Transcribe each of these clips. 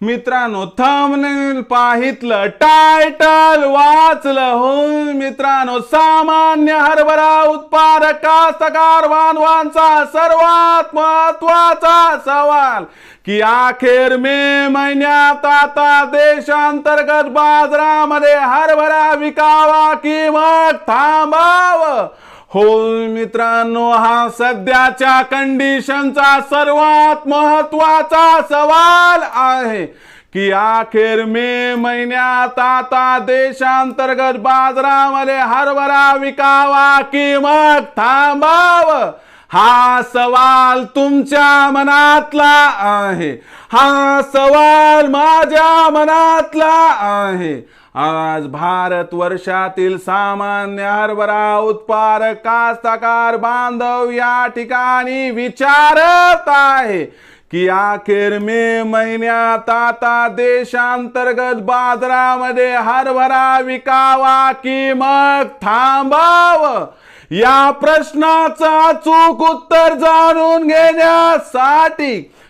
मित्रांनो thumbnail पाहितलं title वाचलं हो मित्रांनो सामान्य हरभरा उत्पादक कास्तकार बांधवांचा सर्वात महत्त्वाचा सवाल की अखेर मे महिन्यात आता देशांतर्गत बाजारामध्ये हरभरा विकावा की मग थांबावं? हो मित्रांनो हा सध्याच्या कंडिशनचा सर्वात महत्त्वाचा सवाल आहे की अखेर मे महिन्यात आता देशांतर्गत बाजारामध्ये हरभरा विकावा की मग थांबावं? हा सवाल तुमच्या मनातला आहे. हा सवाल माझ्या मनातला आहे. आज भारत वर्षातील सामान्य हरभरा उत्पादक कास्तकार बांधव या ठिकाणी विचारत आहे की अखेर मे महिन्यात आता देशांतर्गत बाजारामध्ये हरभरा विकावा की मग थांबावं? या प्रश्नाचं अचूक उत्तर जाणून घेण्यासाठी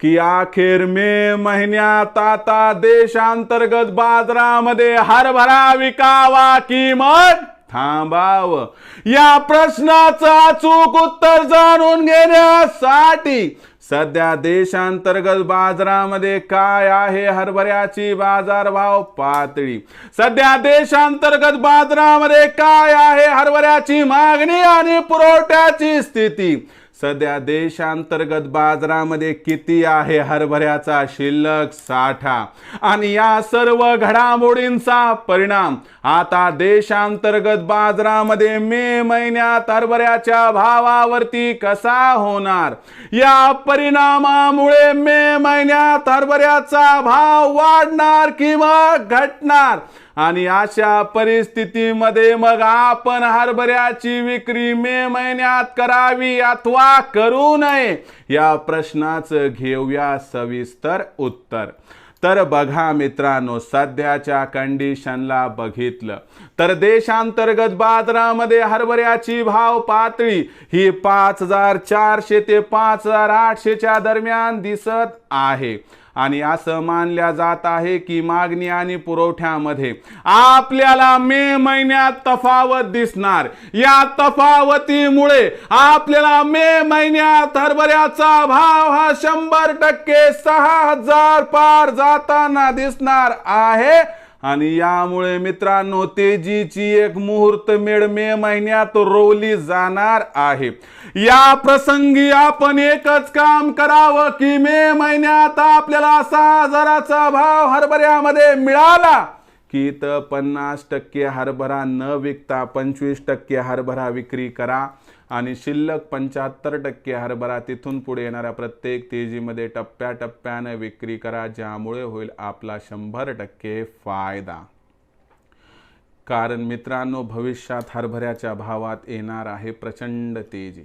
की अखेर मे महिन्यात आता देशांतर्गत बाजारामध्ये हरभरा विकावा की मग? थांबावं. या प्रश्नाचं अचूक उत्तर जाणून घेण्यासाठी सध्या देशांतर्गत बाजारामध्ये काय आहे हरभऱ्याची बाजारभाव पातळी? सध्या देशांतर्गत बाजारामध्ये काय आहे हरभऱ्याची मागणी आणि पुरवठ्याची स्थिती? सध्या देशांतर्गत बाजारामध्ये किती आहे हरभऱ्याचा शिल्लक? साठा. आणि या सर्व घडामोडींचा परिणाम आता देशांतर्गत बाजारामध्ये मे महिन्यात हरभऱ्याच्या भावावरती कसा होणार? या परिणामामुळे मे महिन्यात हरभऱ्याचा भाव वाढणार किंवा घटणार? आणि अशा परिस्थितीमध्ये मग आपण हरभऱ्याची विक्री मे महिन्यात करावी अथवा करू नये? या प्रश्नाचं घेऊया सविस्तर उत्तर. तर बघा मित्रांनो सध्याच्या कंडिशनला बघितलं. तर देशांतर्गत बाजारामध्ये हरभऱ्याची भाव पातळी ही पाच हजार चारशे ते पाच हजार आठशेच्या दरम्यान दिसत आहे. आणि असं मानल्या जात आहे की मागणी आणि पुरवठ्यामध्ये आपल्याला मे महिन्यात तफावत दिसणार. या तफावतीमुळे आपल्याला मे महिन्यात हरभऱ्याचा भाव हा शंभर टक्के सहा हजार पार जाताना दिसणार आहे. आणि यामुळे मित्रांनो तेजीची एक मुहूर्त मेळ मे महिन्यात रोवली जाणार आहे. या प्रसंगी आपण एकच काम करावं की मे महिन्यात आपल्याला सहा हजाराचा भाव हरभऱ्यामध्ये मिळाला. की तर पन्नास टक्के हरभरा न विकता पंचवीस टक्के हरभरा विक्री करा आणि शिल्लक पंच्याहत्तर टक्के हरभरा तिथून पुढे येणाऱ्या प्रत्येक तेजीमध्ये टप्प्याटप्प्यानं विक्री करा ज्यामुळे होईल आपला शंभर टक्के फायदा. कारण मित्रांनो भविष्यात हरभऱ्याच्या भावात येणार आहे प्रचंड तेजी.